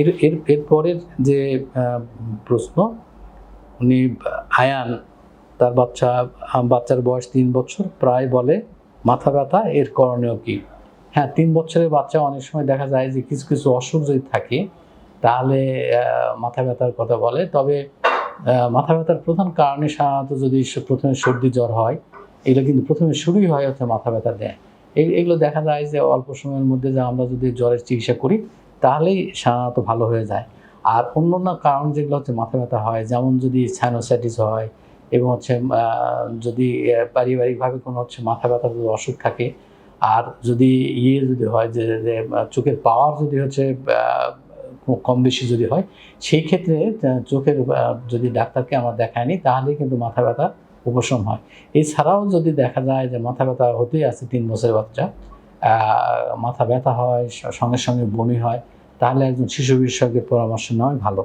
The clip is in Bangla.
এর এর এরপরের যে প্রশ্ন, উনি, আয়ান, তার বাচ্চা বাচ্চার বয়স তিন বছর, প্রায় বলে, মাথা ব্যথা, এর করণীয় কি? হ্যাঁ তিন বছরের বাচ্চা অনেক সময় দেখা যায় যে কিছু কিছু অসুখ যদি থাকে, তাহলে মাথা ব্যথার কথা বলে। তবে মাথা ব্যথার প্রধান কারণে সাধারণত যদি প্রথমে সর্দি জ্বর হয়, এগুলো কিন্তু প্রথমে শুরুই হয় হচ্ছে মাথা ব্যথা দেয়। এগুলো দেখা যায় যে অল্প সময়ের মধ্যে যে আমরা যদি জ্বরের চিকিৎসা করি তাহলেই সাধারণত ভালো হয়ে যায়। আর অন্য অন্য কারণ যেগুলো হচ্ছে মাথা ব্যথা হয় যেমন যদি সাইনোসাইটিস হয় এবং হচ্ছে যদি পারিবারিকভাবে কোনো হচ্ছে মাথা ব্যথা যদি অসুখ থাকে আর যদি ইয়ে যদি হয় যে যে, চোখের পাওয়ার যদি হচ্ছে কম বেশি যদি হয় সেই ক্ষেত্রে চোখের যদি ডাক্তারকে আমরা দেখায়নি তাহলে কিন্তু মাথা ব্যথা উপশম হয়। এছাড়াও যদি দেখা যায় যে মাথা ব্যথা হতেই আছে তিন বছরের বাচ্চা মাথা ব্যথা হয় সঙ্গে সঙ্গে বমি হয় তাহলে একজন শিশু বিশেষজ্ঞের পরামর্শ নেওয়াই ভালো।